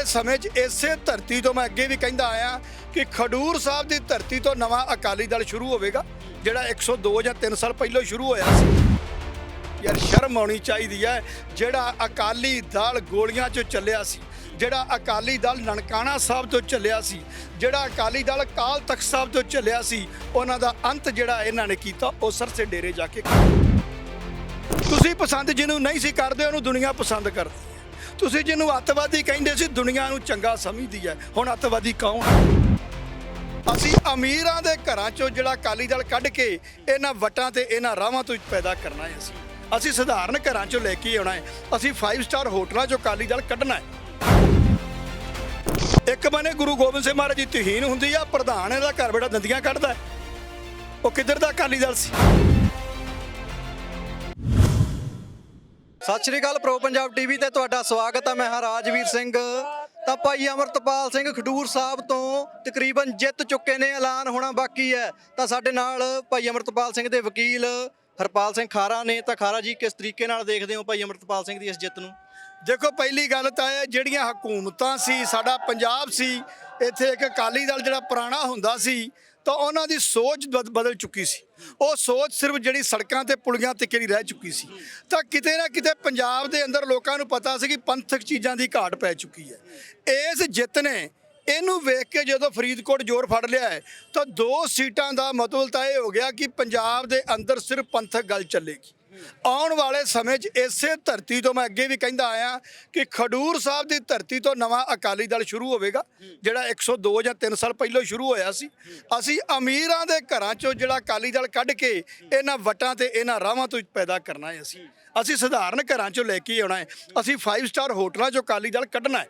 ਵਾਲੇ ਸਮੇਂ 'ਚ ਇਸੇ ਧਰਤੀ ਤੋਂ ਮੈਂ ਅੱਗੇ ਵੀ ਕਹਿੰਦਾ ਆਇਆ ਕਿ ਖਡੂਰ ਸਾਹਿਬ ਦੀ ਧਰਤੀ ਤੋਂ ਨਵਾਂ ਅਕਾਲੀ ਦਲ ਸ਼ੁਰੂ ਹੋਵੇਗਾ, ਜਿਹੜਾ 102 ਜਾਂ 3 ਸਾਲ ਪਹਿਲਾਂ ਸ਼ੁਰੂ ਹੋਇਆ ਸੀ। ਯਾਰ ਸ਼ਰਮ ਆਉਣੀ ਚਾਹੀਦੀ ਹੈ, ਜਿਹੜਾ ਅਕਾਲੀ ਦਲ ਗੋਲੀਆਂ 'ਚੋਂ ਚੱਲਿਆ ਸੀ, ਜਿਹੜਾ ਅਕਾਲੀ ਦਲ ਨਨਕਾਣਾ ਸਾਹਿਬ ਤੋਂ ਚੱਲਿਆ ਸੀ, ਜਿਹੜਾ ਅਕਾਲੀ ਦਲ ਕਾਲ ਤਖਤ ਸਾਹਿਬ ਤੋਂ ਚੱਲਿਆ ਸੀ, ਉਹਨਾਂ ਦਾ ਅੰਤ ਜਿਹੜਾ ਇਹਨਾਂ ਨੇ ਕੀਤਾ, ਉਹ ਸਰਸੇ ਡੇਰੇ ਜਾ ਕੇ ਤੁਸੀਂ ਪਸੰਦ ਜਿਹਨੂੰ ਨਹੀਂ ਸੀ ਕਰਦੇ, ਉਹਨੂੰ ਦੁਨੀਆ ਪਸੰਦ ਕਰਦੀ। ਤੁਸੀਂ ਜਿਹਨੂੰ ਅੱਤਵਾਦੀ ਕਹਿੰਦੇ ਸੀ, ਦੁਨੀਆ ਨੂੰ ਚੰਗਾ ਸਮਝਦੀ ਹੈ। ਹੁਣ ਅੱਤਵਾਦੀ ਕੌਣ ਹੈ? ਅਸੀਂ ਅਮੀਰਾਂ ਦੇ ਘਰਾਂ ਚੋਂ ਜਿਹੜਾ ਅਕਾਲੀ ਦਲ ਕੱਢ ਕੇ ਇਹਨਾਂ ਵਟਾਂ ਤੇ ਇਹਨਾਂ ਰਾਵਾਂ ਤੋਂ ਪੈਦਾ ਕਰਨਾ ਹੈ ਅਸੀਂ। ਅਸੀਂ ਸਧਾਰਨ ਘਰਾਂ ਚੋਂ ਲੈ ਕੇ ਆਉਣਾ ਹੈ। ਅਸੀਂ 5 ਸਟਾਰ ਹੋਟਲਾਂ ਚੋਂ ਅਕਾਲੀ ਦਲ ਕੱਢਣਾ ਹੈ। ਇੱਕ ਬਨੇ ਗੁਰੂ ਗੋਬਿੰਦ ਸਿੰਘ ਮਹਾਰਾਜ ਦੀ ਤੁਹੀਨ ਹੁੰਦੀ ਆ, ਪ੍ਰਧਾਨ ਇਹਦਾ ਘਰ ਬੇੜਾ ਦੰਦੀਆਂ ਕੱਢਦਾ ਉਹ ਕਿੱਧਰ ਦਾ ਅਕਾਲੀ ਦਲ ਸੀ? ਸਤਿ ਸ਼੍ਰੀ ਅਕਾਲ ਪ੍ਰੋ ਪੰਜਾਬ ਟੀਵੀ ਤੇ ਤੁਹਾਡਾ ਸਵਾਗਤ ਹੈ ਮੈਂ ਹਾਂ ਰਾਜਵੀਰ ਸਿੰਘ। ਤਾਂ ਭਾਈ ਅਮਰਤਪਾਲ ਸਿੰਘ ਖਡੂਰ ਸਾਹਿਬ ਤੋਂ ਤਕਰੀਬਨ ਜਿੱਤ ਚੁੱਕੇ ਨੇ, ਐਲਾਨ ਹੋਣਾ ਬਾਕੀ ਹੈ। ਤਾਂ ਸਾਡੇ ਨਾਲ ਭਾਈ ਅਮਰਤਪਾਲ ਸਿੰਘ ਦੇ ਵਕੀਲ ਹਰਪਾਲ ਸਿੰਘ ਖਾਰਾ ਨੇ। ਤਾਂ ਖਾਰਾ ਜੀ, ਕਿਸ ਤਰੀਕੇ ਨਾਲ ਦੇਖਦੇ ਹੋ ਭਾਈ ਅਮਰਤਪਾਲ ਸਿੰਘ ਦੀ ਇਸ ਜਿੱਤ ਨੂੰ? ਦੇਖੋ, ਪਹਿਲੀ ਗੱਲ ਤਾਂ ਇਹ ਜਿਹੜੀਆਂ ਹਕੂਮਤਾਂ ਸੀ, ਸਾਡਾ ਪੰਜਾਬ ਸੀ, ਇੱਥੇ ਇੱਕ ਅਕਾਲੀ ਦਲ ਜਿਹੜਾ ਪੁਰਾਣਾ ਹੁੰਦਾ ਸੀ ਤਾਂ ਉਹਨਾਂ ਦੀ ਸੋਚ ਬਦ- ਬਦਲ ਚੁੱਕੀ ਸੀ। ਉਹ ਸੋਚ ਸਿਰਫ ਜਿਹੜੀ ਸੜਕਾਂ ਤੇ, ਪੁਲੀਆਂ ਤੇ ਕਿਹੜੀ ਰਹਿ ਚੁੱਕੀ ਸੀ। ਤਾਂ ਕਿਤੇ ਨਾ ਕਿਤੇ ਪੰਜਾਬ ਦੇ ਅੰਦਰ ਲੋਕਾਂ ਨੂੰ ਪਤਾ ਸੀ ਕਿ ਪੰਥਕ ਚੀਜ਼ਾਂ ਦੀ ਘਾਟ ਪੈ ਚੁੱਕੀ ਹੈ। ਇਸ ਜਿੱਤ ਨੇ ਇਹਨੂੰ ਵੇਖ ਕੇ ਜਦੋਂ ਫਰੀਦਕੋਟ ਜ਼ੋਰ ਫੜ ਲਿਆ ਹੈ, ਤਾਂ ਦੋ ਸੀਟਾਂ ਦਾ ਮਤਲਬ ਤਾਂ ਇਹ ਹੋ ਗਿਆ ਕਿ ਪੰਜਾਬ ਦੇ ਅੰਦਰ ਸਿਰਫ ਪੰਥਕ ਗੱਲ ਚੱਲੇਗੀ। ਆਉਣ ਵਾਲੇ ਸਮੇਂ 'ਚ ਇਸੇ ਧਰਤੀ ਤੋਂ ਮੈਂ ਅੱਗੇ ਵੀ ਕਹਿੰਦਾ ਆਇਆ ਕਿ ਖਡੂਰ ਸਾਹਿਬ ਦੀ ਧਰਤੀ ਤੋਂ ਨਵਾਂ ਅਕਾਲੀ ਦਲ ਸ਼ੁਰੂ ਹੋਵੇਗਾ, ਜਿਹੜਾ 102 ਜਾਂ 3 ਸਾਲ ਪਹਿਲਾਂ ਸ਼ੁਰੂ ਹੋਇਆ ਸੀ। ਅਸੀਂ ਅਮੀਰਾਂ ਦੇ ਘਰਾਂ 'ਚੋਂ ਜਿਹੜਾ ਅਕਾਲੀ ਦਲ ਕੱਢ ਕੇ ਇਹਨਾਂ ਵਟਾਂ ਤੇ ਇਹਨਾਂ ਰਾਵਾਂ ਤੋਂ ਪੈਦਾ ਕਰਨਾ ਹੈ ਅਸੀਂ। ਅਸੀਂ ਸਧਾਰਨ ਘਰਾਂ 'ਚੋਂ ਲੈ ਕੇ ਆਉਣਾ ਹੈ। ਅਸੀਂ 5 ਸਟਾਰ ਹੋਟਲਾਂ 'ਚੋਂ ਅਕਾਲੀ ਦਲ ਕੱਢਣਾ ਹੈ।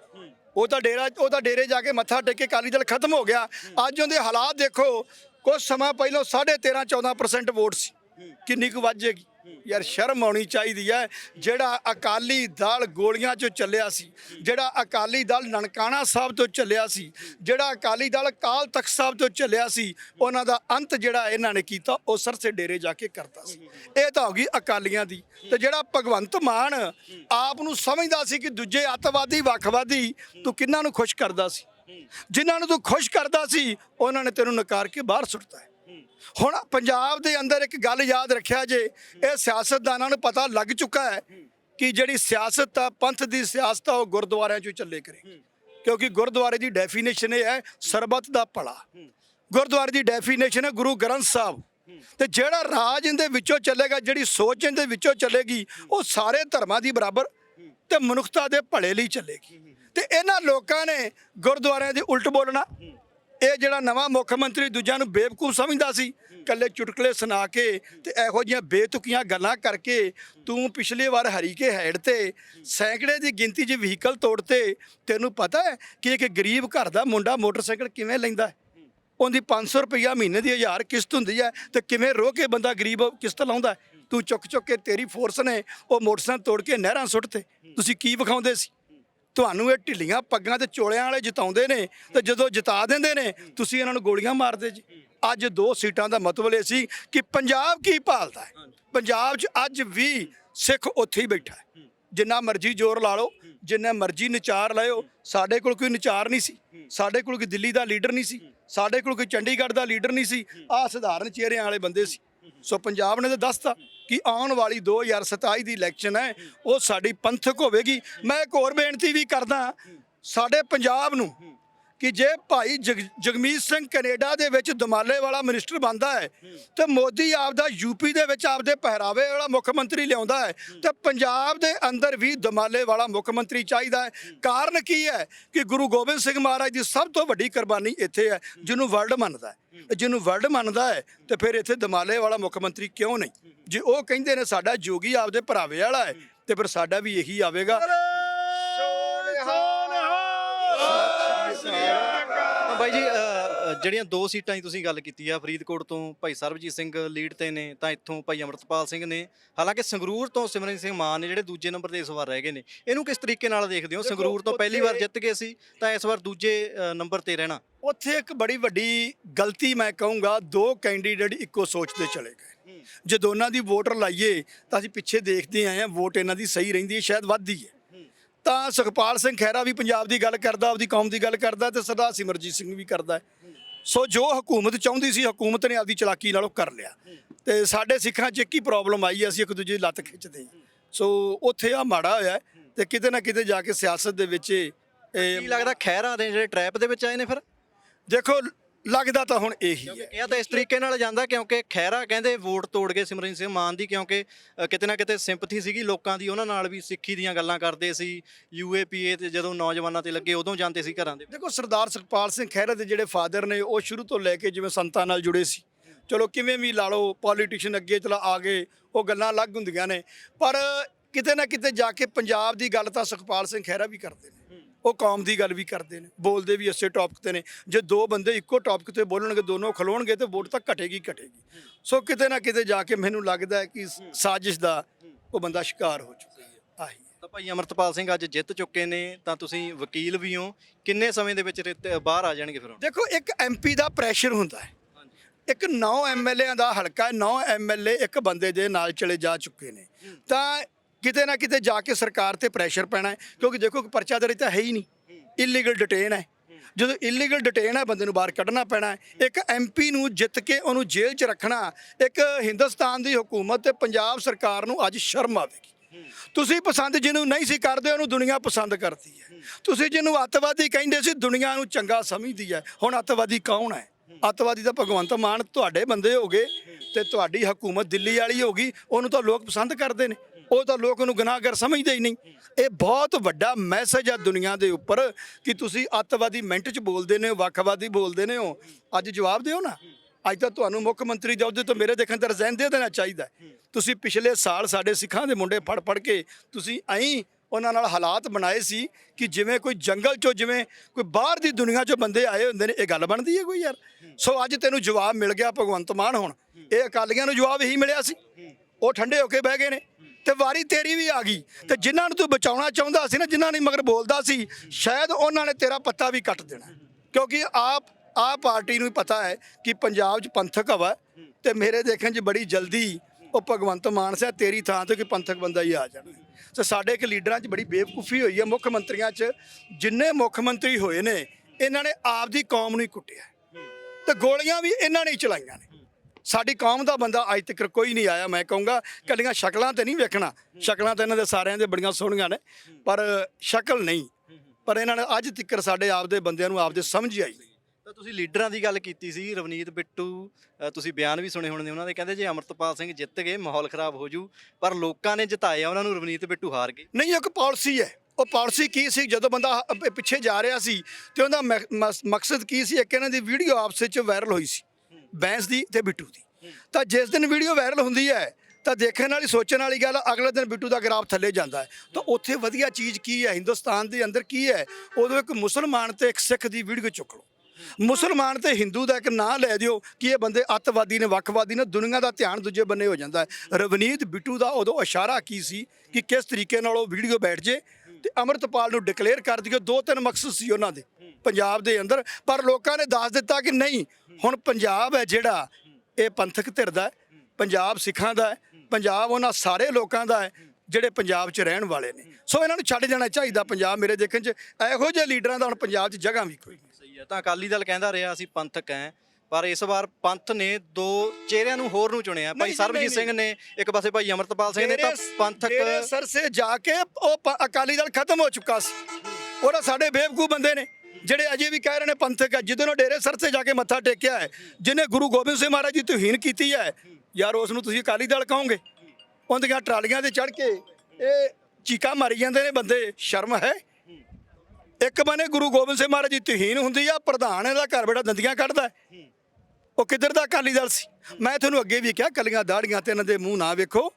ਉਹ ਤਾਂ ਡੇਰਾ, ਉਹ ਤਾਂ ਡੇਰੇ ਜਾ ਕੇ ਮੱਥਾ ਟੇਕ ਕੇ ਅਕਾਲੀ ਦਲ ਖਤਮ ਹੋ ਗਿਆ। ਅੱਜ ਉਹਦੇ ਹਾਲਾਤ ਦੇਖੋ ਕੁਝ ਸਮਾਂ ਪਹਿਲਾਂ 13.5 14% ਵੋਟ ਸੀ। ਕਿੰਨੀ ਕੁ ਵੱਧ ਜਾਏਗੀ? ਯਾਰ ਸ਼ਰਮ ਆਉਣੀ ਚਾਹੀਦੀ ਹੈ। ਜਿਹੜਾ ਅਕਾਲੀ ਦਲ ਗੋਲੀਆਂ 'ਚੋਂ ਚੱਲਿਆ ਸੀ, ਜਿਹੜਾ ਅਕਾਲੀ ਦਲ ਨਨਕਾਣਾ ਸਾਹਿਬ ਤੋਂ ਚੱਲਿਆ ਸੀ, ਜਿਹੜਾ ਅਕਾਲੀ ਦਲ ਕਾਲ ਤਖਤ ਸਾਹਿਬ ਤੋਂ ਚੱਲਿਆ ਸੀ, ਉਹਨਾਂ ਦਾ ਅੰਤ ਜਿਹੜਾ ਇਹਨਾਂ ਨੇ ਕੀਤਾ, ਉਹ ਸਰਸੇ ਡੇਰੇ ਜਾ ਕੇ ਕਰਤਾ ਸੀ। ਇਹ ਤਾਂ ਹੋ ਗਈ ਅਕਾਲੀਆਂ ਦੀ। ਤੇ ਜਿਹੜਾ ਭਗਵੰਤ ਮਾਨ ਆਪ ਨੂੰ ਸਮਝਦਾ ਸੀ ਕਿ ਦੂਜੇ ਅੱਤਵਾਦੀ, ਵੱਖਵਾਦੀ, ਤੂੰ ਕਿੰਨਾਂ ਨੂੰ ਖੁਸ਼ ਕਰਦਾ ਸੀ? ਜਿਨ੍ਹਾਂ ਨੂੰ ਤੂੰ ਖੁਸ਼ ਕਰਦਾ ਸੀ, ਉਹਨਾਂ ਨੇ ਤੈਨੂੰ ਨਕਾਰ ਕੇ ਬਾਹਰ ਸੁੱਟਤਾ ਹੈ। ਹੁਣ ਪੰਜਾਬ ਦੇ ਅੰਦਰ ਇੱਕ ਗੱਲ ਯਾਦ ਰੱਖਿਆ ਜੇ, ਇਹ ਸਿਆਸਤਦਾਨਾਂ ਨੂੰ ਪਤਾ ਲੱਗ ਚੁੱਕਾ ਹੈ ਕਿ ਜਿਹੜੀ ਸਿਆਸਤ ਆ, ਪੰਥ ਦੀ ਸਿਆਸਤ ਆ, ਉਹ ਗੁਰਦੁਆਰਿਆਂ 'ਚੋਂ ਚੱਲੇ ਕਰੇ। ਕਿਉਂਕਿ ਗੁਰਦੁਆਰੇ ਦੀ ਡੈਫੀਨੇਸ਼ਨ ਇਹ ਹੈ, ਸਰਬੱਤ ਦਾ ਭਲਾ। ਗੁਰਦੁਆਰੇ ਦੀ ਡੈਫੀਨੇਸ਼ਨ ਹੈ ਗੁਰੂ ਗ੍ਰੰਥ ਸਾਹਿਬ। ਤੇ ਜਿਹੜਾ ਰਾਜ ਇਹਦੇ ਵਿੱਚੋਂ ਚੱਲੇਗਾ, ਜਿਹੜੀ ਸੋਚ ਇਹਦੇ ਵਿੱਚੋਂ ਚੱਲੇਗੀ, ਉਹ ਸਾਰੇ ਧਰਮਾਂ ਦੀ ਬਰਾਬਰ ਤੇ ਮਨੁੱਖਤਾ ਦੇ ਭਲੇ ਲਈ ਚੱਲੇਗੀ। ਤੇ ਇਹਨਾਂ ਲੋਕਾਂ ਨੇ ਗੁਰਦੁਆਰਿਆਂ ਦੀ ਉਲਟ ਬੋਲਣਾ। ਇਹ ਜਿਹੜਾ ਨਵਾਂ ਮੁੱਖ ਮੰਤਰੀ ਦੂਜਿਆਂ ਨੂੰ ਬੇਵਕੂਫ ਸਮਝਦਾ ਸੀ, ਕੱਲੇ ਚੁਟਕਲੇ ਸੁਣਾ ਕੇ ਤੇ ਇਹੋ ਜਿਹੀਆਂ ਬੇਤੁਕੀਆਂ ਗੱਲਾਂ ਕਰਕੇ ਤੂੰ ਪਿਛਲੀ ਵਾਰ ਹਰੀਕੇ ਹੈਡ ਤੇ ਸੈਂਕੜੇ ਦੀ ਗਿਣਤੀ 'ਚ ਵਹੀਕਲ ਤੋੜਤੇ, ਤੈਨੂੰ ਪਤਾ ਹੈ ਕਿ ਇੱਕ ਗਰੀਬ ਘਰ ਦਾ ਮੁੰਡਾ ਮੋਟਰਸਾਈਕਲ ਕਿਵੇਂ ਲੈਂਦਾ ਹੈ? ਉਹਦੀ 500 ਰੁਪਈਆ ਮਹੀਨੇ ਦੀ 1000 ਕਿਸ਼ਤ ਹੁੰਦੀ ਹੈ ਤੇ ਕਿਵੇਂ ਰੋ ਕੇ ਬੰਦਾ ਗਰੀਬ ਕਿਸ਼ਤ ਲਾਉਂਦਾ ਤੂੰ ਚੁੱਕ ਚੁੱਕ ਕੇ ਤੇਰੀ ਫੋਰਸ ਨੇ ਉਹ ਮੋਟਰਸਾਈਕਲ ਤੋੜ ਕੇ ਨਹਿਰਾਂ ਸੁੱਟਤੇ। ਤੁਸੀਂ ਕੀ ਵਿਖਾਉਂਦੇ ਸੀ? ਤੁਹਾਨੂੰ ਇਹ ਢਿੱਲੀਆਂ ਪੱਗਾਂ ਤੇ ਚੋਲਿਆਂ ਵਾਲੇ ਜਿਤਾਉਂਦੇ ਨੇ ਤੇ ਜਦੋਂ ਜਿਤਾ ਦਿੰਦੇ ਨੇ, ਤੁਸੀਂ ਇਹਨਾਂ ਨੂੰ ਗੋਲੀਆਂ ਮਾਰਦੇ ਜੀ। ਅੱਜ ਦੋ ਸੀਟਾਂ ਦਾ ਮਤਲਬ ਇਹ ਸੀ ਕਿ ਪੰਜਾਬ ਕੀ ਭਾਲਦਾ ਹੈ? ਪੰਜਾਬ 'ਚ ਅੱਜ ਵੀ ਸਿੱਖ ਉੱਥੇ ਹੀ ਬੈਠਾ ਹੈ। ਜਿੰਨਾ ਮਰਜ਼ੀ ਜ਼ੋਰ ਲਾ ਲਓ, ਜਿੰਨਾ ਮਰਜ਼ੀ ਨਿਚਾਰ ਲਾਇਓ, ਸਾਡੇ ਕੋਲ ਕੋਈ ਨਿਚਾਰ ਨਹੀਂ ਸੀ। ਸਾਡੇ ਕੋਲ ਕੋਈ ਦਿੱਲੀ ਦਾ ਲੀਡਰ ਨਹੀਂ ਸੀ। ਸਾਡੇ ਕੋਲ ਕੋਈ ਚੰਡੀਗੜ੍ਹ ਦਾ ਲੀਡਰ ਨਹੀਂ ਸੀ। ਆਹ ਸਧਾਰਨ ਚਿਹਰਿਆਂ ਵਾਲੇ ਬੰਦੇ ਸੀ। ਸੋ ਪੰਜਾਬ ਨੇ ਤਾਂ ਦੱਸਤਾ ਕਿ ਆਉਣ ਵਾਲੀ 2027 ਦੀ ਇਲੈਕਸ਼ਨ ਹੈ, ਉਹ ਸਾਡੀ ਪੰਥਕ ਹੋਵੇਗੀ। ਮੈਂ ਇੱਕ ਹੋਰ ਬੇਨਤੀ ਵੀ ਕਰਦਾ, ਸਾਡੇ ਪੰਜਾਬ ਨੂੰ ਕਿ ਜੇ ਭਾਈ ਜਗ- ਜਗਮੀਤ ਸਿੰਘ ਕੈਨੇਡਾ ਦੇ ਵਿੱਚ ਦਮਾਲੇ ਵਾਲਾ ਮਿਨਿਸਟਰ ਬਣਦਾ ਹੈ, ਤੇ ਮੋਦੀ ਆਪਦਾ ਯੂਪੀ ਦੇ ਵਿੱਚ ਆਪਦੇ ਪਹਿਰਾਵੇ ਵਾਲਾ ਮੁੱਖ ਮੰਤਰੀ ਲਿਆਉਂਦਾ ਹੈ, ਤੇ ਪੰਜਾਬ ਦੇ ਅੰਦਰ ਵੀ ਦਮਾਲੇ ਵਾਲਾ ਮੁੱਖ ਮੰਤਰੀ ਚਾਹੀਦਾ ਹੈ। ਕਾਰਨ ਕੀ ਹੈ ਕਿ ਗੁਰੂ ਗੋਬਿੰਦ ਸਿੰਘ ਮਹਾਰਾਜ ਦੀ ਸਭ ਤੋਂ ਵੱਡੀ ਕੁਰਬਾਨੀ ਇੱਥੇ ਹੈ, ਜਿਹਨੂੰ ਵਰਲਡ ਮੰਨਦਾ ਹੈ। ਜਿਹਨੂੰ ਵਰਲਡ ਮੰਨਦਾ ਹੈ, ਤੇ ਫਿਰ ਇੱਥੇ ਦਮਾਲੇ ਵਾਲਾ ਮੁੱਖ ਮੰਤਰੀ ਕਿਉਂ ਨਹੀਂ? ਜੇ ਉਹ ਕਹਿੰਦੇ ਨੇ ਸਾਡਾ ਜੋਗੀ ਆਪਦੇ ਭਰਾਵੇ ਵਾਲਾ ਹੈ, ਤੇ ਫਿਰ ਸਾਡਾ ਵੀ ਇਹੀ ਆਵੇਗਾ। ਬਾਈ ਜੀ ਅ, ਜਿਹੜੀਆਂ ਦੋ ਸੀਟਾਂ ਦੀ ਤੁਸੀਂ ਗੱਲ ਕੀਤੀ ਆ ਫਰੀਦਕੋਟ ਤੋਂ ਭਾਈ ਸਰਬਜੀਤ ਸਿੰਘ ਲੀਡ ਤੇ ਨੇ ਤਾਂ ਇੱਥੋਂ ਭਾਈ ਅਮਰਤਪਾਲ ਸਿੰਘ ਨੇ ਹਾਲਾਂਕਿ ਸੰਗਰੂਰ ਤੋਂ ਸਿਮਰਨ ਸਿੰਘ ਮਾਨ ਨੇ ਜਿਹੜੇ ਦੂਜੇ ਨੰਬਰ ਤੇ ਇਸ ਵਾਰ ਰਹਿ ਗਏ ਨੇ ਇਹਨੂੰ ਕਿਸ ਤਰੀਕੇ ਨਾਲ ਦੇਖਦੇ ਹੋ? ਸੰਗਰੂਰ ਤੋਂ ਪਹਿਲੀ ਵਾਰ ਜਿੱਤ ਗਏ ਸੀ ਤਾਂ ਇਸ ਵਾਰ ਦੂਜੇ ਅ, ਨੰਬਰ ਤੇ ਰਹਿਣਾ। ਉੱਥੇ ਇੱਕ ਬੜੀ ਵੱਡੀ ਗਲਤੀ ਮੈਂ ਕਹੂੰਗਾ ਦੋ ਕੈਂਡੀਡੇਟ ਇੱਕੋ ਸੋਚ ਤੇ ਚਲੇ ਗਏ। ਜੇ ਦੋਨਾਂ ਦੀ ਵੋਟ ਲਾਈਏ ਤਾਂ ਅਸੀਂ ਪਿੱਛੇ ਦੇਖਦੇ ਆਏ ਆ ਵੋਟ ਇਹਨਾਂ ਦੀ ਸਹੀ ਰਹਿੰਦੀ ਹੈ ਸ਼ਾਇਦ ਵੱਧਦੀ ਹੈ। ਤਾਂ ਸੁਖਪਾਲ ਸਿੰਘ ਖਹਿਰਾ ਵੀ ਪੰਜਾਬ ਦੀ ਗੱਲ ਕਰਦਾ ਆਪਦੀ ਕੌਮ ਦੀ ਗੱਲ ਕਰਦਾ ਤੇ ਸਰਦਾਰ ਸਿਮਰਜੀਤ ਸਿੰਘ ਵੀ ਕਰਦਾ। ਸੋ ਜੋ ਹਕੂਮਤ ਚਾਹੁੰਦੀ ਸੀ ਹਕੂਮਤ ਨੇ ਆਪਦੀ ਚਲਾਕੀ ਨਾਲੋਂ ਕਰ ਲਿਆ। ਤੇ ਸਾਡੇ ਸਿੱਖਾਂ 'ਚ ਇੱਕ ਹੀ ਪ੍ਰੋਬਲਮ ਆਈ ਹੈ, ਅਸੀਂ ਇੱਕ ਦੂਜੇ ਦੀ ਲੱਤ ਖਿੱਚਦੇ ਸੋ ਉੱਥੇ ਆ ਮਾੜਾ ਹੋਇਆ ਤੇ ਕਿਤੇ ਨਾ ਕਿਤੇ ਜਾ ਕੇ ਸਿਆਸਤ ਦੇ ਵਿੱਚ ਇਹ ਕੀ ਲੱਗਦਾ ਖਹਿਰਾ ਦੇ ਜਿਹੜੇ ਟ੍ਰੈਪ ਦੇ ਵਿੱਚ ਆਏ ਨੇ ਫਿਰ? ਦੇਖੋ ਲੱਗਦਾ ਤਾਂ ਹੁਣ ਇਹੀ ਹੈ। ਇਹ ਤਾਂ ਇਸ ਤਰੀਕੇ ਨਾਲ ਜਾਂਦਾ ਕਿਉਂਕਿ ਖਹਿਰਾ ਕਹਿੰਦੇ ਵੋਟ ਤੋੜ ਗਏ ਸਿਮਰਨ ਸਿੰਘ ਮਾਨ ਦੀ ਕਿਉਂਕਿ ਅ, ਕਿਤੇ ਨਾ ਕਿਤੇ ਸਿੰਪਥੀ ਸੀਗੀ ਲੋਕਾਂ ਦੀ ਉਹਨਾਂ ਨਾਲ ਵੀ ਸਿੱਖੀ ਦੀਆਂ ਗੱਲਾਂ ਕਰਦੇ ਸੀ। ਯੂਏਪੀਏ ਤੇ ਜਦੋਂ ਨੌਜਵਾਨਾਂ ਤੇ ਲੱਗੇ ਉਦੋਂ ਜਾਂਦੇ ਸੀ ਘਰਾਂ ਦੇ। ਦੇਖੋ ਸਰਦਾਰ ਸੁਖਪਾਲ ਸਿੰਘ ਖਹਿਰਾ ਦੇ ਜਿਹੜੇ ਫਾਦਰ ਨੇ ਉਹ ਸ਼ੁਰੂ ਤੋਂ ਲੈ ਕੇ ਜਿਵੇਂ ਸੰਤਾਂ ਨਾਲ ਜੁੜੇ ਸੀ। ਚਲੋ ਕਿਵੇਂ ਵੀ ਲਾ ਲਓ ਪੋਲੀਟੀਸ਼ੀਅਨ ਅੱਗੇ ਚਲਾ ਆ ਗਏ ਉਹ ਗੱਲਾਂ ਅਲੱਗ ਹੁੰਦੀਆਂ ਨੇ। ਪਰ ਕਿਤੇ ਨਾ ਕਿਤੇ ਜਾ ਕੇ ਪੰਜਾਬ ਦੀ ਗੱਲ ਤਾਂ ਸੁਖਪਾਲ ਸਿੰਘ ਖਹਿਰਾ ਵੀ ਕਰਦੇ ਨੇ। ਉਹ ਕੌਮ ਦੀ ਗੱਲ ਵੀ ਕਰਦੇ ਨੇ ਬੋਲਦੇ ਵੀ ਇਸੇ ਟੌਪਿਕ ਤੇ ਨੇ। ਜੇ ਦੋ ਬੰਦੇ ਇੱਕੋ ਟੌਪਿਕ ਤੇ ਬੋਲਣਗੇ ਦੋਨੋਂ ਖਲੋਣਗੇ ਤੇ ਵੋਟ ਤਾਂ ਘਟੇਗੀ ਘਟੇਗੀ। ਸੋ ਕਿਤੇ ਨਾ ਕਿਤੇ ਜਾ ਕੇ ਮੈਨੂੰ ਲੱਗਦਾ ਹੈ ਕਿ ਸਾਜ਼ਿਸ਼ ਦਾ ਉਹ ਬੰਦਾ ਸ਼ਿਕਾਰ ਹੋ ਚੁੱਕਾ ਹੈ। ਆਹੀ। ਤਾਂ ਭਾਈ ਅਮਰਤਪਾਲ ਸਿੰਘ ਅੱਜ ਜਿੱਤ ਚੁੱਕੇ ਨੇ ਤਾਂ ਤੁਸੀਂ ਵਕੀਲ ਵੀ ਹੋ। ਕਿੰਨੇ ਸਮੇਂ ਦੇ ਵਿੱਚ ਬਾਹਰ ਆ ਜਾਣਗੇ ਫਿਰ ਦੇਖੋ ਇੱਕ ਐਮਪੀ ਦਾ ਪ੍ਰੈਸ਼ਰ ਹੁੰਦਾ ਹੈ। ਇੱਕ 9 ਐਮਐਲਏ ਦਾ ਹਲਕਾ ਹੈ 9 ਐਮਐਲਏ ਇੱਕ ਬੰਦੇ ਦੇ ਨਾਲ ਚਲੇ ਜਾ ਚੁੱਕੇ ਨੇ। ਤਾਂ ਕਿਤੇ ਨਾ ਕਿਤੇ ਜਾ ਕੇ ਸਰਕਾਰ ਤੇ ਪ੍ਰੈਸ਼ਰ ਪੈਣਾ ਹੈ, ਕਿਉਂਕਿ ਦੇਖੋ ਕਿ ਪਰਚਾ ਦਰਜ ਤਾਂ ਹੈ ਹੀ ਨਹੀਂ। ਇਲੀਗਲ ਡਿਟੇਨ ਹੈ। ਜਦੋਂ ਇਲੀਗਲ ਡਿਟੇਨ ਹੈ, ਬੰਦੇ ਨੂੰ ਬਾਹਰ ਕੱਢਣਾ ਪੈਣਾ ਹੈ। ਇੱਕ ਐਮਪੀ ਨੂੰ ਜਿੱਤ ਕੇ ਉਹਨੂੰ ਜੇਲ੍ਹ 'ਚ ਰੱਖਣਾ, ਇੱਕ ਹਿੰਦੁਸਤਾਨ ਦੀ ਹਕੂਮਤ ਤੇ ਪੰਜਾਬ ਸਰਕਾਰ ਨੂੰ ਅੱਜ ਸ਼ਰਮ ਆਵੇਗੀ। ਤੁਸੀਂ ਪਸੰਦ ਜਿਹਨੂੰ ਨਹੀਂ ਸੀ ਕਰਦੇ, ਉਹਨੂੰ ਦੁਨੀਆ ਪਸੰਦ ਕਰਦੀ ਹੈ। ਤੁਸੀਂ ਜਿਹਨੂੰ ਅੱਤਵਾਦੀ ਕਹਿੰਦੇ ਸੀ, ਦੁਨੀਆ ਨੂੰ ਚੰਗਾ ਸਮਝਦੀ ਹੈ। ਹੁਣ ਅੱਤਵਾਦੀ ਕੌਣ ਹੈ? ਅੱਤਵਾਦੀ ਤਾਂ ਭਗਵੰਤ ਮਾਨ, ਤੁਹਾਡੇ ਬੰਦੇ ਹੋ ਗਏ ਤੇ ਤੁਹਾਡੀ ਹਕੂਮਤ ਦਿੱਲੀ ਵਾਲੀ ਹੋ ਗਈ, ਉਹਨੂੰ ਤਾਂ ਲੋਕ ਪਸੰਦ ਕਰਦੇ ਨੇ। ਉਹ ਤਾਂ ਲੋਕ ਉਹਨੂੰ ਗੁਨਾਹਗਰ ਸਮਝਦੇ ਹੀ ਨਹੀਂ। ਇਹ ਬਹੁਤ ਵੱਡਾ ਮੈਸੇਜ ਆ ਦੁਨੀਆ ਦੇ ਉੱਪਰ ਕਿ ਤੁਸੀਂ ਅੱਤਵਾਦੀ ਮਿੰਟ 'ਚ ਬੋਲਦੇ ਨੇ ਹੋ, ਵੱਖਵਾਦੀ ਬੋਲਦੇ ਨੇ ਹੋ ਅੱਜ ਜਵਾਬ ਦਿਓ ਨਾ। ਅੱਜ ਤਾਂ ਤੁਹਾਨੂੰ ਮੁੱਖ ਮੰਤਰੀ ਦੇ ਅਹੁਦੇ ਤੋਂ ਮੇਰੇ ਦੇਖਣ ਤੇ ਰਿਜ਼ਾਈਨ ਦੇ ਦੇਣਾ ਚਾਹੀਦਾ। ਤੁਸੀਂ ਪਿਛਲੇ ਸਾਲ ਸਾਡੇ ਸਿੱਖਾਂ ਦੇ ਮੁੰਡੇ ਫੜ ਫੜ ਕੇ ਤੁਸੀਂ ਐਂ ਉਹਨਾਂ ਨਾਲ ਹਾਲਾਤ ਬਣਾਏ ਸੀ ਕਿ ਜਿਵੇਂ ਕੋਈ ਜੰਗਲ ਚੋਂ ਜਿਵੇਂ ਕੋਈ ਬਾਹਰ ਦੀ ਦੁਨੀਆ ਚੋਂ ਬੰਦੇ ਆਏ ਹੁੰਦੇ ਨੇ ਇਹ ਗੱਲ ਬਣਦੀ ਹੈ ਕੋਈ ਯਾਰ? ਸੋ ਅੱਜ ਤੈਨੂੰ ਜਵਾਬ ਮਿਲ ਗਿਆ ਭਗਵੰਤ ਮਾਨ ਹੁਣ। ਇਹ ਅਕਾਲੀਆਂ ਨੂੰ ਜਵਾਬ ਹੀ ਮਿਲਿਆ ਸੀ। ਉਹ ਠੰਡੇ ਹੋ ਕੇ ਬਹਿ ਗਏ ਨੇ। ਤੇ ਵਾਰੀ ਤੇਰੀ ਵੀ ਆ ਗਈ। ਤੇ ਜਿਨ੍ਹਾਂ ਨੂੰ ਤੂੰ ਬਚਾਉਣਾ ਚਾਹੁੰਦਾ ਸੀ ਨਾ, ਜਿਨ੍ਹਾਂ ਨੇ ਮਗਰ ਬੋਲਦਾ ਸੀ, ਸ਼ਾਇਦ ਉਹਨਾਂ ਨੇ ਤੇਰਾ ਪੱਤਾ ਵੀ ਕੱਟ ਦੇਣਾ। ਕਿਉਂਕਿ ਆਪ, ਆ ਪਾਰਟੀ ਨੂੰ ਵੀ ਪਤਾ ਹੈ ਕਿ ਪੰਜਾਬ 'ਚ ਪੰਥਕ ਹਵਾ ਹੈ ਤੇ ਮੇਰੇ ਦੇਖਣ 'ਚ ਬੜੀ ਜਲਦੀ ਉਹ ਭਗਵੰਤ ਮਾਨ ਸਾਹਿਬ ਤੇਰੀ ਥਾਂ ਤੇ ਕੋਈ ਪੰਥਕ ਬੰਦਾ ਹੀ ਆ ਜਾਣਾ। ਤੇ ਸਾਡੇ ਇੱਕ ਲੀਡਰਾਂ 'ਚ ਬੜੀ ਬੇਵਕੂਫੀ ਹੋਈ ਹੈ। ਮੁੱਖ ਮੰਤਰੀਆਂ 'ਚ ਜਿੰਨੇ ਮੁੱਖ ਮੰਤਰੀ ਹੋਏ ਨੇ, ਇਹਨਾਂ ਨੇ ਆਪ ਦੀ ਕੌਮ ਨੂੰ ਹੀ ਕੁੱਟਿਆ। ਤੇ ਗੋਲੀਆਂ ਵੀ ਇਹਨਾਂ ਨੇ ਹੀ ਚਲਾਈਆਂ ਨੇ। ਸਾਡੀ ਕੌਮ ਦਾ ਬੰਦਾ ਅੱਜ ਤੱਕ ਕੋਈ ਨਹੀਂ ਆਇਆ ਮੈਂ ਕਹੂੰਗਾ ਕੱਲੀਆਂ ਸ਼ਕਲਾਂ ਤੇ ਨਹੀਂ ਵੇਖਣਾ। ਸ਼ਕਲਾਂ ਤਾਂ ਇਹਨਾਂ ਦੇ ਸਾਰਿਆਂ ਦੇ ਬੜੀਆਂ ਸੋਹਣੀਆਂ ਨੇ ਪਰ ਸ਼ਕਲ ਨਹੀਂ। ਪਰ ਇਹਨਾਂ ਨੇ ਅੱਜ ਤੱਕ ਸਾਡੇ ਆਪਦੇ ਬੰਦਿਆਂ ਨੂੰ ਆਪਦੇ ਸਮਝ ਹੀ ਆਈ। ਤਾਂ ਤੁਸੀਂ ਲੀਡਰਾਂ ਦੀ ਗੱਲ ਕੀਤੀ ਸੀ ਰਵਨੀਤ ਬਿੱਟੂ ਤੁਸੀਂ ਬਿਆਨ ਵੀ ਸੁਣੇ ਹੋਣੇ ਨੇ ਉਹਨਾਂ ਦੇ ਕਹਿੰਦੇ ਜੇ ਅਮਰਤਪਾਲ ਸਿੰਘ ਜਿੱਤ ਗਏ ਮਾਹੌਲ ਖਰਾਬ ਹੋ ਜੂ ਪਰ ਲੋਕਾਂ ਨੇ ਜਿਤਾਇਆ ਉਹਨਾਂ ਨੂੰ ਰਵਨੀਤ ਬਿੱਟੂ ਹਾਰ ਗਏ। ਨਹੀਂ ਇੱਕ ਪਾਲਿਸੀ ਹੈ। ਉਹ ਪਾਲਿਸੀ ਕੀ ਸੀ? ਜਦੋਂ ਬੰਦਾ ਪਿੱਛੇ ਜਾ ਰਿਹਾ ਸੀ ਤੇ ਉਹਦਾ ਮਕਸਦ ਕੀ ਸੀ? ਇੱਕ ਇਹਨਾਂ ਦੀ ਵੀਡੀਓ ਆਪਸ ਵਿੱਚ ਵਾਇਰਲ ਹੋਈ ਸੀ। ਬੈਂਸ ਦੀ ਤੇ ਬਿੱਟੂ ਦੀ। ਤਾਂ ਜਿਸ ਦਿਨ ਵੀਡੀਓ ਵਾਇਰਲ ਹੁੰਦੀ ਹੈ, ਤਾਂ ਦੇਖਣ ਵਾਲੀ, ਸੋਚਣ ਵਾਲੀ ਗੱਲ ਅਗਲੇ ਦਿਨ ਬਿੱਟੂ ਦਾ ਗ੍ਰਾਫ ਥੱਲੇ ਜਾਂਦਾ ਹੈ। ਤਾਂ ਉੱਥੇ ਵਧੀਆ ਚੀਜ਼ ਕੀ ਹੈ? ਹਿੰਦੁਸਤਾਨ ਦੇ ਅੰਦਰ ਕੀ ਹੈ? ਉਦੋਂ ਇੱਕ ਮੁਸਲਮਾਨ ਤੇ ਇੱਕ ਸਿੱਖ ਦੀ ਵੀਡੀਓ ਚੁੱਕ ਲਓ। ਮੁਸਲਮਾਨ ਤੇ ਹਿੰਦੂ ਦਾ ਇੱਕ ਨਾਂ ਲੈ ਦਿਓ ਕਿ ਇਹ ਬੰਦੇ ਅੱਤਵਾਦੀ ਨੇ, ਵੱਖਵਾਦੀ ਨੇ, ਦੁਨੀਆ ਦਾ ਧਿਆਨ ਦੂਜੇ ਬੰਨੇ ਹੋ ਜਾਂਦਾ ਹੈ। ਰਵਨੀਤ ਬਿੱਟੂ ਦਾ ਉਦੋਂ ਇਸ਼ਾਰਾ ਕੀ ਸੀ ਕਿ ਕਿਸ ਤਰੀਕੇ ਨਾਲ ਉਹ ਵੀਡੀਓ ਬੈਠ ਜੇ? ਤੇ ਅਮਰਤਪਾਲ ਨੂੰ ਡਿਕਲੇਅਰ ਕਰ ਦਿਓ, ਦੋ ਤਿੰਨ ਮਕਸਦ ਸੀ ਉਹਨਾਂ ਦੇ, ਪੰਜਾਬ ਦੇ ਅੰਦਰ। ਪਰ ਲੋਕਾਂ ਨੇ ਦੱਸ ਦਿੱਤਾ ਕਿ ਨਹੀਂ, ਹੁਣ ਪੰਜਾਬ ਹੈ ਜਿਹੜਾ, ਇਹ ਪੰਥਕ ਧਿਰ ਦਾ ਪੰਜਾਬ ਸਿੱਖਾਂ ਦਾ ਪੰਜਾਬ ਉਹਨਾਂ ਸਾਰੇ ਲੋਕਾਂ ਦਾ ਹੈ, ਜਿਹੜੇ ਪੰਜਾਬ 'ਚ ਰਹਿਣ ਵਾਲੇ ਨੇ। ਸੋ ਇਹਨਾਂ ਨੂੰ ਛੱਡ ਜਾਣਾ ਚਾਹੀਦਾ ਪੰਜਾਬ ਮੇਰੇ ਦੇਖਣ 'ਚ। ਇਹੋ ਜਿਹੇ ਲੀਡਰਾਂ ਦਾ ਹੁਣ ਪੰਜਾਬ 'ਚ ਜਗ੍ਹਾ ਵੀ ਕੋਈ ਨਹੀਂ। ਸਹੀ ਹੈ, ਤਾਂ ਅਕਾਲੀ ਦਲ ਕਹਿੰਦਾ ਰਿਹਾ, ਅਸੀਂ ਪੰਥਕ ਹੈ। ਪਰ ਇਸ ਵਾਰ ਪੰਥ ਨੇ ਦੋ ਚਿਹਰਿਆਂ ਨੂੰ ਹੋਰ ਨੂੰ ਚੁਣਿਆ ਭਾਈ ਸਰਬਜੀਤ ਸਿੰਘ ਨੇ ਇੱਕ ਪਾਸੇ ਭਾਈ ਅਮਰਤਪਾਲ ਸਿੰਘ ਨੇ ਤਾਂ ਪੰਥਕ ਸਰਸੇ ਜਾ ਕੇ ਉਹ ਅਕਾਲੀ ਦਲ ਖਤਮ ਹੋ ਚੁੱਕਾ ਸੀ। ਉਹਦਾ ਸਾਡੇ ਬੇਵਕੂਫ ਬੰਦੇ ਨੇ ਜਿਹੜੇ ਅਜੇ ਵੀ ਕਹਿ ਰਹੇ ਨੇ ਪੰਥਕ ਹੈ ਜਿਹਦੇ ਨੂੰ ਡੇਰੇ ਸਰਸੇ ਜਾ ਕੇ ਮੱਥਾ ਟੇਕਿਆ ਹੈ ਜਿਹਨੇ ਗੁਰੂ ਗੋਬਿੰਦ ਸਿੰਘ ਮਹਾਰਾਜ ਦੀ ਤੋਹੀਨ ਕੀਤੀ ਹੈ ਯਾਰ ਉਸ ਨੂੰ ਤੁਸੀਂ ਅਕਾਲੀ ਦਲ ਕਹੋਗੇ? ਉਹਦੀਆਂ ਟਰਾਲੀਆਂ ਤੇ ਚੜ ਕੇ ਇਹ ਚੀਕਾਂ ਮਾਰੀ ਜਾਂਦੇ ਨੇ ਬੰਦੇ ਸ਼ਰਮ ਹੈ? ਇੱਕ ਬੰਨੇ ਗੁਰੂ ਗੋਬਿੰਦ ਸਿੰਘ ਮਹਾਰਾਜ ਦੀ ਤੋਹੀਨ ਹੁੰਦੀ ਆ ਪ੍ਰਧਾਨ ਇਹਦਾ ਘਰ ਬੇੜਾ ਦੰਦੀਆਂ ਕੱਢਦਾ ਉਹ ਕਿੱਧਰ ਦਾ ਅਕਾਲੀ ਦਲ ਸੀ? ਮੈਂ ਤੁਹਾਨੂੰ ਅੱਗੇ ਵੀ ਕਿਹਾ, ਕੱਲੀਆਂ ਦਾੜੀਆਂ ਤੇ ਇਹਨਾਂ ਦੇ ਮੂੰਹ ਨਾ ਵੇਖੋ।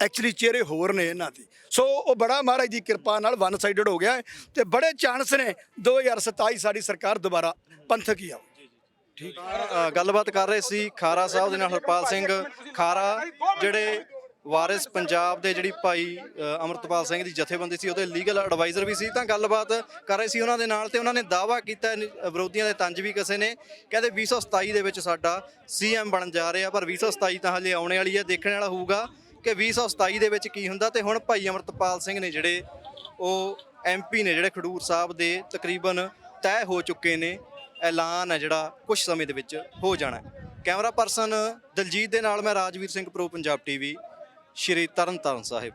ਐਕਚੁਅਲੀ ਚਿਹਰੇ ਹੋਰ ਨੇ ਇਹਨਾਂ ਦੇ। ਸੋ ਉਹ ਬੜਾ ਮਹਾਰਾਜ ਦੀ ਕਿਰਪਾ ਨਾਲ ਵਨ ਸਾਈਡਡ ਹੋ ਗਿਆ ਹੈ ਤੇ ਬੜੇ ਚਾਂਸ ਨੇ 2027 ਸਾਡੀ ਸਰਕਾਰ ਦੁਬਾਰਾ ਪੰਥਕ ਹੀ ਆਉ ਠੀਕ ਗੱਲਬਾਤ ਕਰ ਰਹੇ ਸੀ ਖਾਰਾ ਸਾਹਿਬ ਦੇ ਨਾਲ ਹਰਪਾਲ ਸਿੰਘ ਖਾਰਾ, ਜਿਹੜੇ ਵਾਰਿਸ ਪੰਜਾਬ ਦੇ ਜਿਹੜੀ ਭਾਈ ਅ, ਅਮਰਤਪਾਲ ਸਿੰਘ ਦੀ ਜਥੇਬੰਦੀ ਸੀ ਉਹਦੇ ਲੀਗਲ ਐਡਵਾਈਜ਼ਰ ਵੀ ਸੀ ਤਾਂ ਗੱਲਬਾਤ ਕਰ ਰਹੇ ਸੀ ਉਹਨਾਂ ਦੇ ਨਾਲ ਤੇ ਉਹਨਾਂ ਨੇ ਦਾਵਾ ਕੀਤਾ ਵਿਰੋਧੀਆਂ ਦੇ ਤੰਜ ਵੀ ਕਿਸੇ ਨੇ। ਕਹਿੰਦੇ 2027 ਦੇ ਵਿੱਚ ਸਾਡਾ ਸੀਐਮ ਬਣਨ ਜਾ ਰਿਹਾ ਪਰ 2027 ਤਾਂ ਹਲੇ ਆਉਣੇ ਵਾਲੀ ਹੈ ਦੇਖਣ ਵਾਲਾ ਹੋਊਗਾ ਕਿ 2027 ਦੇ ਵਿੱਚ ਕੀ ਹੁੰਦਾ। ਤੇ ਹੁਣ ਭਾਈ ਅਮਰਤਪਾਲ ਸਿੰਘ ਨੇ ਜਿਹੜੇ ਉਹ ਐਮਪੀ ਨੇ ਜਿਹੜੇ ਖਡੂਰ ਸਾਹਿਬ ਦੇ ਤਕਰੀਬਨ ਤੈਅ ਹੋ ਚੁੱਕੇ ਨੇ ਐਲਾਨ ਹੈ ਜਿਹੜਾ ਕੁਝ ਸਮੇਂ ਦੇ ਵਿੱਚ ਹੋ ਜਾਣਾ ਕੈਮਰਾ ਪਰਸਨ ਦਲਜੀਤ ਦੇ ਨਾਲ ਮੈਂ ਰਾਜਵੀਰ ਸਿੰਘ ਪ੍ਰੋ ਪੰਜਾਬ ਟੀਵੀ ਸ਼੍ਰੀ ਤਰਨਤਾਰਨ ਸਾਹਿਬ।